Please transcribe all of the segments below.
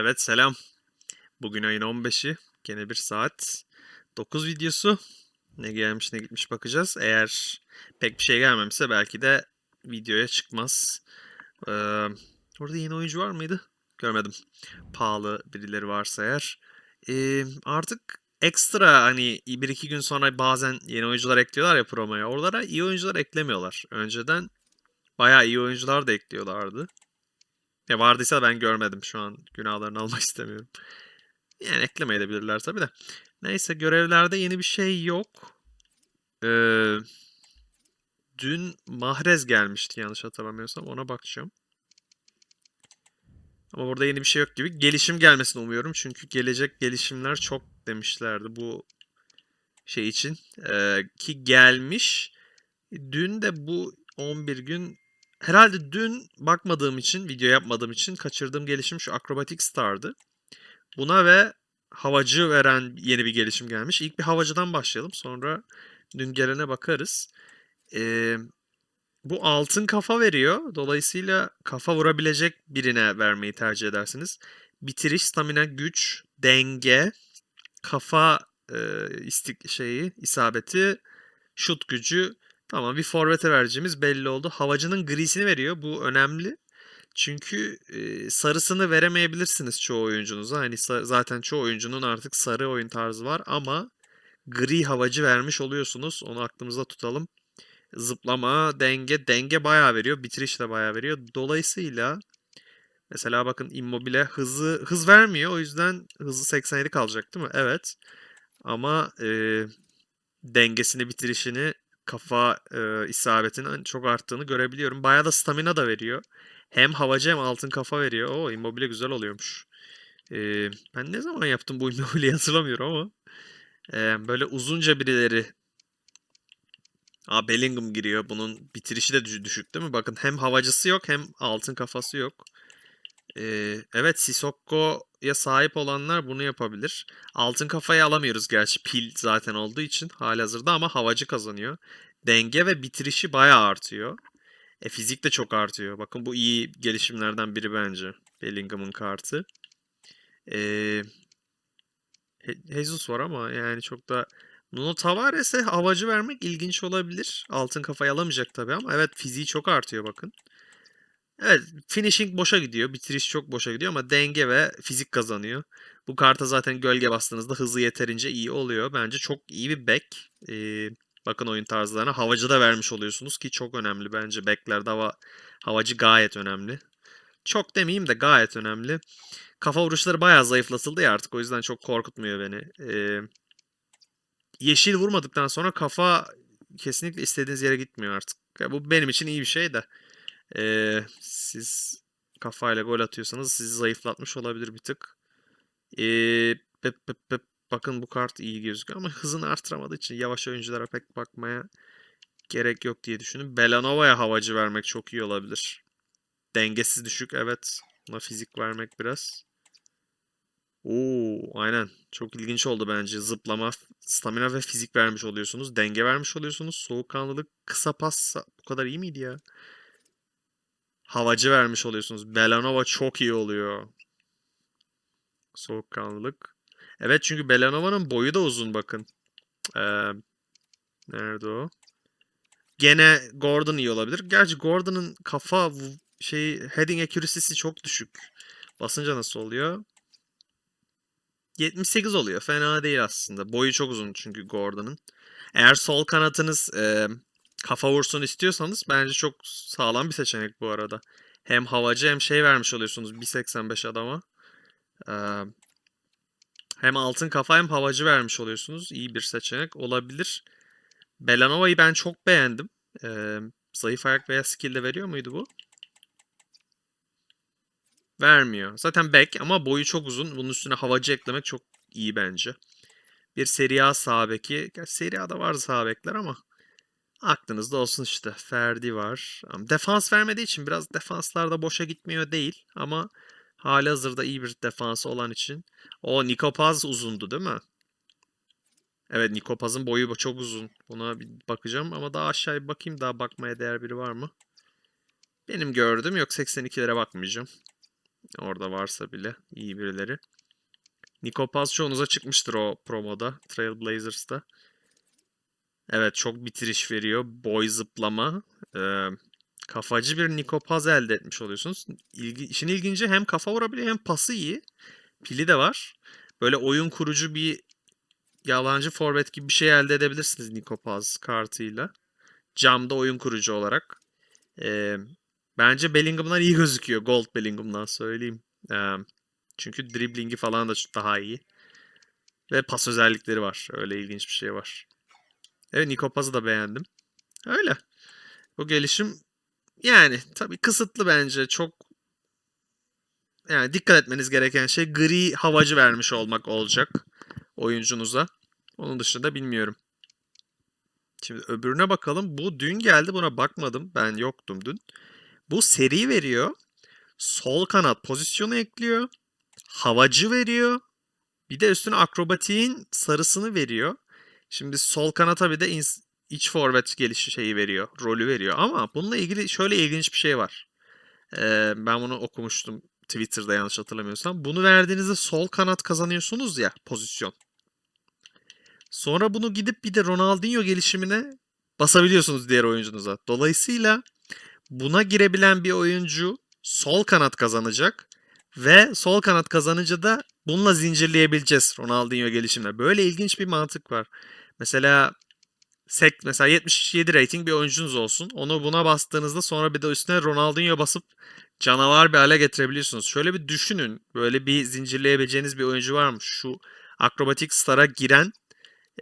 Evet selam. Bugün ayın 15'i. Gene bir saat. 9 videosu. Ne gelmiş ne gitmiş bakacağız. Eğer pek bir şey gelmemişse belki de videoya çıkmaz. Ee, orada yeni oyuncu var mıydı? Görmedim. Pahalı birileri varsa eğer. Ee, artık ekstra hani bir iki gün sonra bazen yeni oyuncular ekliyorlar ya promoya. Oralara iyi oyuncular eklemiyorlar. Önceden bayağı iyi oyuncular da ekliyorlardı. Ya vardıysa ben görmedim şu an. Günahlarını almak istemiyorum. Yani eklemeyebilirler tabii de. Neyse görevlerde yeni bir şey yok. Ee, dün Mahrez gelmişti yanlış hatırlamıyorsam. Ona bakacağım. Ama burada yeni bir şey yok gibi. Gelişim gelmesini umuyorum. Çünkü gelecek gelişimler çok demişlerdi bu şey için. Ee, ki gelmiş. Dün de bu 11 gün Herhalde dün bakmadığım için, video yapmadığım için kaçırdığım gelişim şu Acrobatic Star'dı. Buna ve havacı veren yeni bir gelişim gelmiş. İlk bir havacıdan başlayalım. Sonra dün gelene bakarız. Ee, bu altın kafa veriyor. Dolayısıyla kafa vurabilecek birine vermeyi tercih edersiniz. Bitiriş, stamina, güç, denge, kafa e, istik şeyi, isabeti, şut gücü, Tamam bir forvete vereceğimiz belli oldu. Havacının grisini veriyor. Bu önemli. Çünkü e, sarısını veremeyebilirsiniz çoğu oyuncunuza. Hani zaten çoğu oyuncunun artık sarı oyun tarzı var ama gri havacı vermiş oluyorsunuz. Onu aklımızda tutalım. Zıplama, denge, denge bayağı veriyor. Bitiriş de bayağı veriyor. Dolayısıyla mesela bakın Immobile hızı hız vermiyor. O yüzden hızı 87 kalacak değil mi? Evet. Ama e, dengesini, bitirişini kafa e, isabetinin çok arttığını görebiliyorum. Bayağı da stamina da veriyor. Hem havacı hem altın kafa veriyor. O immobile güzel oluyormuş. E, ben ne zaman yaptım bu immobileyi hatırlamıyorum ama. E, böyle uzunca birileri. Aa Bellingham giriyor. Bunun bitirişi de düş- düşük değil mi? Bakın hem havacısı yok hem altın kafası yok. Ee, evet Sissoko''ya sahip olanlar bunu yapabilir. Altın kafayı alamıyoruz gerçi pil zaten olduğu için halihazırda ama havacı kazanıyor. Denge ve bitirişi bayağı artıyor. E fizik de çok artıyor. Bakın bu iyi gelişimlerden biri bence. Bellingham'ın kartı. He- Jesus var ama yani çok da Nuno Tavares'e havacı vermek ilginç olabilir. Altın kafayı alamayacak tabii ama evet fiziği çok artıyor bakın. Evet, finishing boşa gidiyor. Bitiriş çok boşa gidiyor ama denge ve fizik kazanıyor. Bu karta zaten gölge bastığınızda hızı yeterince iyi oluyor. Bence çok iyi bir back. Ee, bakın oyun tarzlarına. Havacı da vermiş oluyorsunuz ki çok önemli bence. Backlerde hava, havacı gayet önemli. Çok demeyeyim de gayet önemli. Kafa vuruşları bayağı zayıflatıldı ya artık. O yüzden çok korkutmuyor beni. Ee, yeşil vurmadıktan sonra kafa kesinlikle istediğiniz yere gitmiyor artık. Ya bu benim için iyi bir şey de. Ee, siz kafayla gol atıyorsanız sizi zayıflatmış olabilir bir tık. Ee, pep, pep, pep. Bakın bu kart iyi gözüküyor ama hızını artıramadığı için yavaş oyunculara pek bakmaya gerek yok diye düşündüm. Belanova'ya havacı vermek çok iyi olabilir. Dengesiz düşük evet. Buna fizik vermek biraz. Oo, aynen. Çok ilginç oldu bence. Zıplama, stamina ve fizik vermiş oluyorsunuz. Denge vermiş oluyorsunuz. Soğukkanlılık, kısa pas bu kadar iyi miydi ya? Havacı vermiş oluyorsunuz. Belanova çok iyi oluyor. Soğukkanlılık. Evet çünkü Belanova'nın boyu da uzun bakın. Ee, nerede o? Gene Gordon iyi olabilir. Gerçi Gordon'ın kafa şey heading accuracy'si çok düşük. Basınca nasıl oluyor? 78 oluyor. Fena değil aslında. Boyu çok uzun çünkü Gordon'ın. Eğer sol kanatınız e, kafa vursun istiyorsanız bence çok sağlam bir seçenek bu arada. Hem havacı hem şey vermiş oluyorsunuz 1.85 adama. Ee, hem altın kafa hem havacı vermiş oluyorsunuz. İyi bir seçenek olabilir. Belanova'yı ben çok beğendim. Ee, zayıf ayak veya skill de veriyor muydu bu? Vermiyor. Zaten back ama boyu çok uzun. Bunun üstüne havacı eklemek çok iyi bence. Bir Serie A sağ beki. Gerçi Serie A'da var sağ bekler ama aklınızda olsun işte. Ferdi var. Defans vermediği için biraz defanslarda boşa gitmiyor değil. Ama hali hazırda iyi bir defansı olan için. O Nikopaz uzundu değil mi? Evet Nikopaz'ın boyu çok uzun. Buna bir bakacağım ama daha aşağıya bakayım. Daha bakmaya değer biri var mı? Benim gördüğüm yok 82'lere bakmayacağım. Orada varsa bile iyi birileri. Nico Paz çoğunuza çıkmıştır o promoda. Trailblazers'ta. Evet çok bitiriş veriyor. Boy zıplama. Ee, kafacı bir Nico Paz elde etmiş oluyorsunuz. İlgi, işin ilginci hem kafa vurabiliyor hem pası iyi. Pili de var. Böyle oyun kurucu bir yalancı forvet gibi bir şey elde edebilirsiniz Nico Paz kartıyla. Camda oyun kurucu olarak. Ee, bence Bellingham'dan iyi gözüküyor. Gold Bellingham'dan söyleyeyim. Ee, çünkü driblingi falan da daha iyi. Ve pas özellikleri var. Öyle ilginç bir şey var. Evet Nico Paz'ı da beğendim. Öyle. Bu gelişim yani tabii kısıtlı bence. Çok yani dikkat etmeniz gereken şey gri havacı vermiş olmak olacak oyuncunuza. Onun dışında bilmiyorum. Şimdi öbürüne bakalım. Bu dün geldi buna bakmadım. Ben yoktum dün. Bu seri veriyor. Sol kanat pozisyonu ekliyor. Havacı veriyor. Bir de üstüne akrobatiğin sarısını veriyor. Şimdi sol kanata bir de iç forvet gelişi şeyi veriyor. Rolü veriyor. Ama bununla ilgili şöyle ilginç bir şey var. Ee, ben bunu okumuştum Twitter'da yanlış hatırlamıyorsam. Bunu verdiğinizde sol kanat kazanıyorsunuz ya pozisyon. Sonra bunu gidip bir de Ronaldinho gelişimine basabiliyorsunuz diğer oyuncunuza. Dolayısıyla buna girebilen bir oyuncu sol kanat kazanacak ve sol kanat kazanınca da bununla zincirleyebileceğiz Ronaldinho gelişimine. Böyle ilginç bir mantık var. Mesela sek mesela 77 rating bir oyuncunuz olsun. Onu buna bastığınızda sonra bir de üstüne Ronaldinho basıp canavar bir hale getirebiliyorsunuz. Şöyle bir düşünün. Böyle bir zincirleyebileceğiniz bir oyuncu var mı? Şu akrobatik star'a giren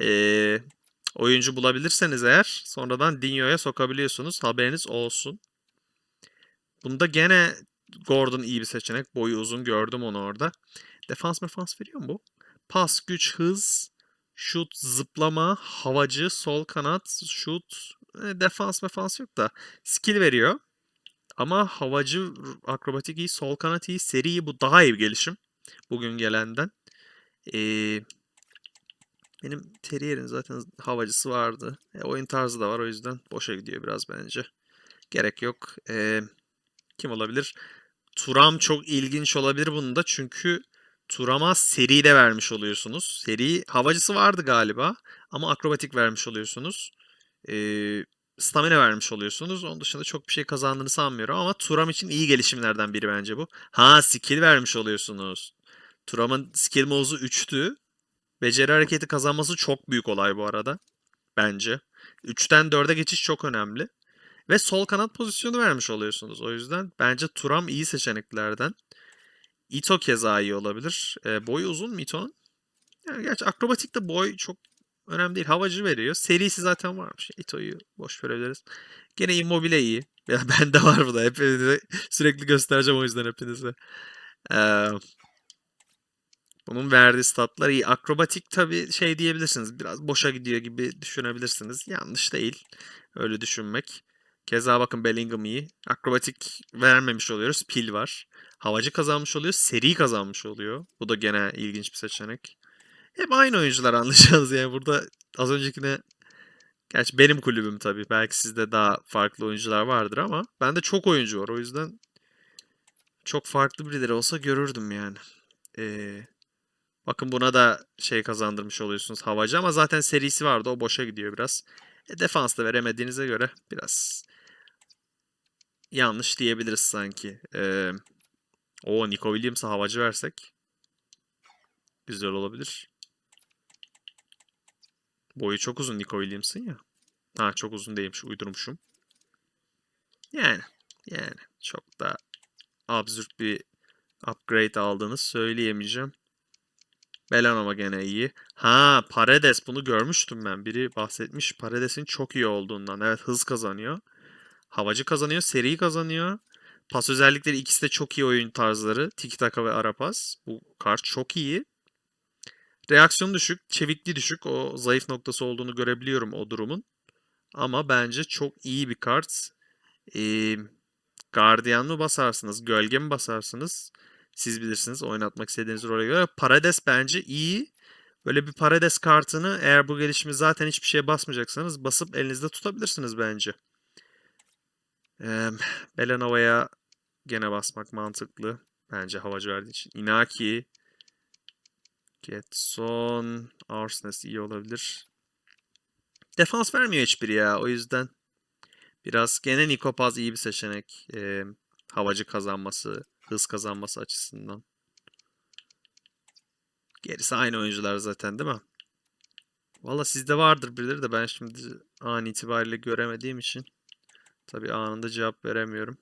eee, oyuncu bulabilirseniz eğer sonradan Dinho'ya sokabiliyorsunuz. Haberiniz olsun. Bunda gene Gordon iyi bir seçenek. Boyu uzun gördüm onu orada. Defans mefans veriyor mu bu? Pas, güç, hız, şut, zıplama, havacı, sol kanat, şut, e, defans mefans yok da skill veriyor. Ama havacı, akrobatik iyi, sol kanat iyi, seri iyi. Bu daha iyi bir gelişim. Bugün gelenden. Ee, benim Terrier'in zaten havacısı vardı. E, oyun tarzı da var o yüzden boşa gidiyor biraz bence. Gerek yok. Ee, kim olabilir? Turam çok ilginç olabilir bunda çünkü Turam'a seri de vermiş oluyorsunuz. Seri havacısı vardı galiba ama akrobatik vermiş oluyorsunuz. Ee, stamina vermiş oluyorsunuz. Onun dışında çok bir şey kazandığını sanmıyorum ama Turam için iyi gelişimlerden biri bence bu. Ha skill vermiş oluyorsunuz. Turam'ın skill move'u 3'tü. Beceri hareketi kazanması çok büyük olay bu arada. Bence. 3'ten 4'e geçiş çok önemli. Ve sol kanat pozisyonu vermiş oluyorsunuz. O yüzden bence Turam iyi seçeneklerden. Ito keza iyi olabilir. E, boyu uzun mu Ito'nun? Yani gerçi akrobatikte boy çok önemli değil. Havacı veriyor. Serisi zaten varmış. Ito'yu boş verebiliriz. Gene Immobile iyi. Ya bende var bu da. Hepinize sürekli göstereceğim o yüzden hepinize. Ee, bunun verdiği statlar iyi. Akrobatik tabii şey diyebilirsiniz. Biraz boşa gidiyor gibi düşünebilirsiniz. Yanlış değil. Öyle düşünmek. Keza bakın Bellingham iyi. Akrobatik vermemiş oluyoruz. Pil var. Havacı kazanmış oluyor. Seri kazanmış oluyor. Bu da gene ilginç bir seçenek. Hep aynı oyuncular anlayacağınız yani. Burada az öncekine Gerçi benim kulübüm tabii. Belki sizde daha farklı oyuncular vardır ama bende çok oyuncu var. O yüzden çok farklı birileri olsa görürdüm yani. Ee, bakın buna da şey kazandırmış oluyorsunuz havacı ama zaten serisi vardı. O boşa gidiyor biraz. E, defans da veremediğinize göre biraz yanlış diyebiliriz sanki. Ee, o Nico Williams'a havacı versek güzel olabilir. Boyu çok uzun Nico Williams'ın ya. Ha çok uzun değilmiş uydurmuşum. Yani yani çok da absürt bir upgrade aldığını söyleyemeyeceğim. Belanova gene iyi. Ha Paredes bunu görmüştüm ben. Biri bahsetmiş Paredes'in çok iyi olduğundan. Evet hız kazanıyor. Havacı kazanıyor. Seri kazanıyor. Pas özellikleri ikisi de çok iyi oyun tarzları. Tiki taka ve ara pas. Bu kart çok iyi. Reaksiyon düşük. Çevikliği düşük. O zayıf noktası olduğunu görebiliyorum o durumun. Ama bence çok iyi bir kart. Ee, Guardian mı basarsınız? Gölge mi basarsınız? Siz bilirsiniz oynatmak istediğiniz role göre. Parades bence iyi. Böyle bir Parades kartını eğer bu gelişimi zaten hiçbir şeye basmayacaksanız basıp elinizde tutabilirsiniz bence. Ee, Belanova'ya gene basmak mantıklı. Bence havacı verdiği için. Inaki. Getson. Arsnes iyi olabilir. Defans vermiyor hiçbiri ya. O yüzden biraz gene Nikopaz iyi bir seçenek. Ee, havacı kazanması, hız kazanması açısından. Gerisi aynı oyuncular zaten değil mi? Valla sizde vardır birileri de ben şimdi an itibariyle göremediğim için tabii anında cevap veremiyorum.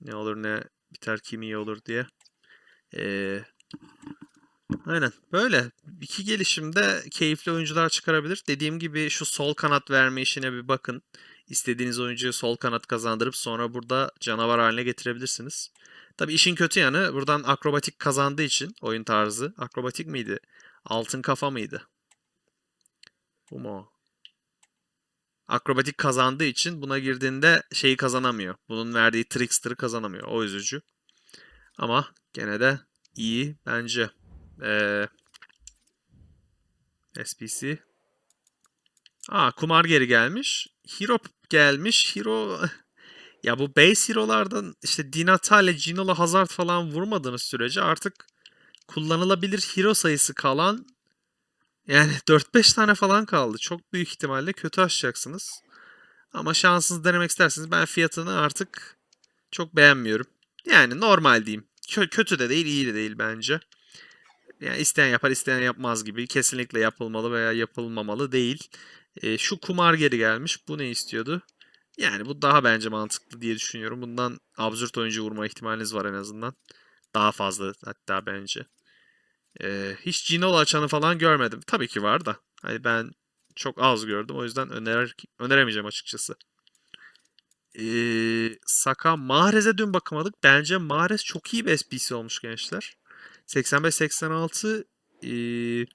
Ne olur ne biter kim iyi olur diye. Ee, aynen böyle. İki gelişimde keyifli oyuncular çıkarabilir. Dediğim gibi şu sol kanat verme işine bir bakın. İstediğiniz oyuncuyu sol kanat kazandırıp sonra burada canavar haline getirebilirsiniz. Tabii işin kötü yanı buradan akrobatik kazandığı için oyun tarzı. Akrobatik miydi? Altın kafa mıydı? Bu mu? o? Akrobatik kazandığı için buna girdiğinde şeyi kazanamıyor. Bunun verdiği trickster'ı kazanamıyor. O üzücü. Ama gene de iyi bence. Ee, SPC. Aa kumar geri gelmiş. Hero gelmiş. Hero ya bu base hero'lardan işte Di Natale, Ginola, Hazard falan vurmadığınız sürece artık kullanılabilir hero sayısı kalan yani 4-5 tane falan kaldı. Çok büyük ihtimalle kötü açacaksınız. Ama şansınızı denemek isterseniz ben fiyatını artık çok beğenmiyorum. Yani normal diyeyim. Kö- kötü de değil, iyi de değil bence. Yani isteyen yapar, isteyen yapmaz gibi. Kesinlikle yapılmalı veya yapılmamalı değil. Ee, şu kumar geri gelmiş. Bu ne istiyordu? Yani bu daha bence mantıklı diye düşünüyorum. Bundan absürt oyuncu vurma ihtimaliniz var en azından. Daha fazla hatta bence. Ee, hiç Ginola açanı falan görmedim. Tabii ki var da. Hani ben çok az gördüm. O yüzden önerir, öneremeyeceğim açıkçası. Ee, Saka Mahrez'e dün bakamadık. Bence Mahrez çok iyi bir SPC olmuş gençler. 85-86 ee,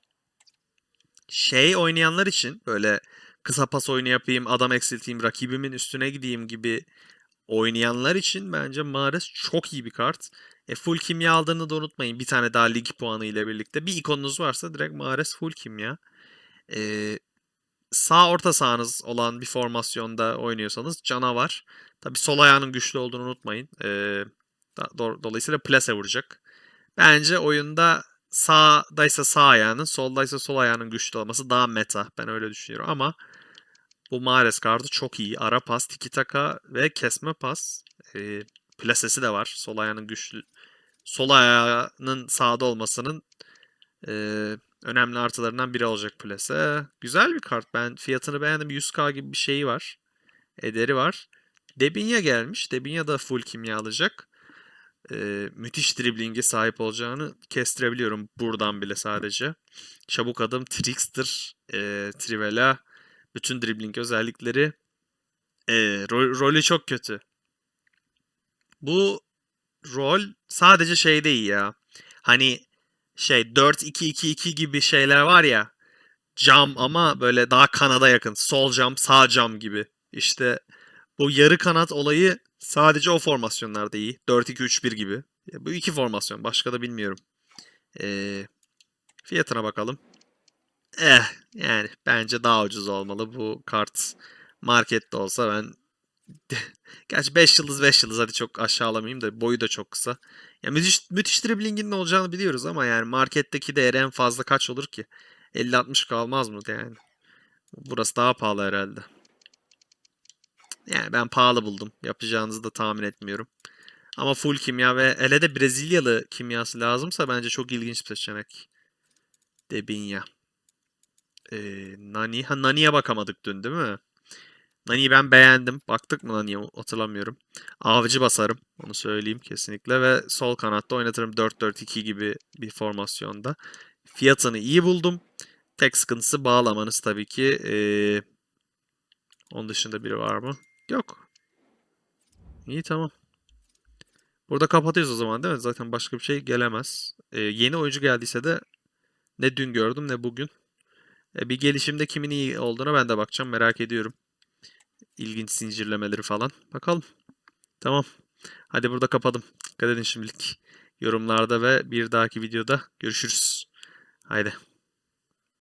şey oynayanlar için böyle kısa pas oyunu yapayım, adam eksilteyim, rakibimin üstüne gideyim gibi oynayanlar için bence Mahrez çok iyi bir kart. E, full kimya aldığını da unutmayın. Bir tane daha lig puanı ile birlikte. Bir ikonunuz varsa direkt Mahrez full kimya. E, sağ orta sahanız olan bir formasyonda oynuyorsanız canavar. Tabi sol ayağının güçlü olduğunu unutmayın. E, do- dolayısıyla plase vuracak. Bence oyunda sağdaysa sağ ayağının, soldaysa sol ayağının güçlü olması daha meta. Ben öyle düşünüyorum ama bu Mahrez kartı çok iyi. Ara pas, tiki taka ve kesme pas. E, plasesi de var. Sol ayağının güçlü. Sol ayağının sağda olmasının e, önemli artılarından biri olacak plase. Güzel bir kart. Ben fiyatını beğendim. 100k gibi bir şeyi var. Ederi var. Debinya gelmiş. Debinya da full kimya alacak. E, müthiş driblinge sahip olacağını kestirebiliyorum buradan bile sadece. Çabuk adım, trickster, e, trivela, bütün dribbling özellikleri. E, ro- rolü çok kötü. Bu rol sadece şeyde iyi ya. Hani şey 4-2-2-2 gibi şeyler var ya. Cam ama böyle daha kanada yakın. Sol cam, sağ cam gibi. İşte bu yarı kanat olayı sadece o formasyonlarda iyi. 4-2-3-1 gibi. Bu iki formasyon. Başka da bilmiyorum. Ee, fiyatına bakalım. Eh yani bence daha ucuz olmalı. Bu kart markette olsa ben Gerçi 5 yıldız 5 yıldız hadi çok aşağılamayayım da boyu da çok kısa. Ya müthiş, müthiş driblingin ne olacağını biliyoruz ama yani marketteki değeri en fazla kaç olur ki? 50-60 kalmaz mı yani? Burası daha pahalı herhalde. Yani ben pahalı buldum. Yapacağınızı da tahmin etmiyorum. Ama full kimya ve hele de Brezilyalı kimyası lazımsa bence çok ilginç bir seçenek. Debinya. Ee, Nani. Ha Nani'ye bakamadık dün değil mi? Nani'yi ben beğendim. Baktık mı Nani'ye hatırlamıyorum. Avcı basarım. Onu söyleyeyim kesinlikle. Ve sol kanatta oynatırım 4-4-2 gibi bir formasyonda. Fiyatını iyi buldum. Tek sıkıntısı bağlamanız tabii ki. Ee, onun dışında biri var mı? Yok. İyi tamam. Burada kapatıyoruz o zaman değil mi? Zaten başka bir şey gelemez. Ee, yeni oyuncu geldiyse de ne dün gördüm ne bugün. Ee, bir gelişimde kimin iyi olduğuna ben de bakacağım. Merak ediyorum. İlginç zincirlemeleri falan. Bakalım. Tamam. Hadi burada kapadım. Dikkat edin şimdilik. Yorumlarda ve bir dahaki videoda görüşürüz. Haydi.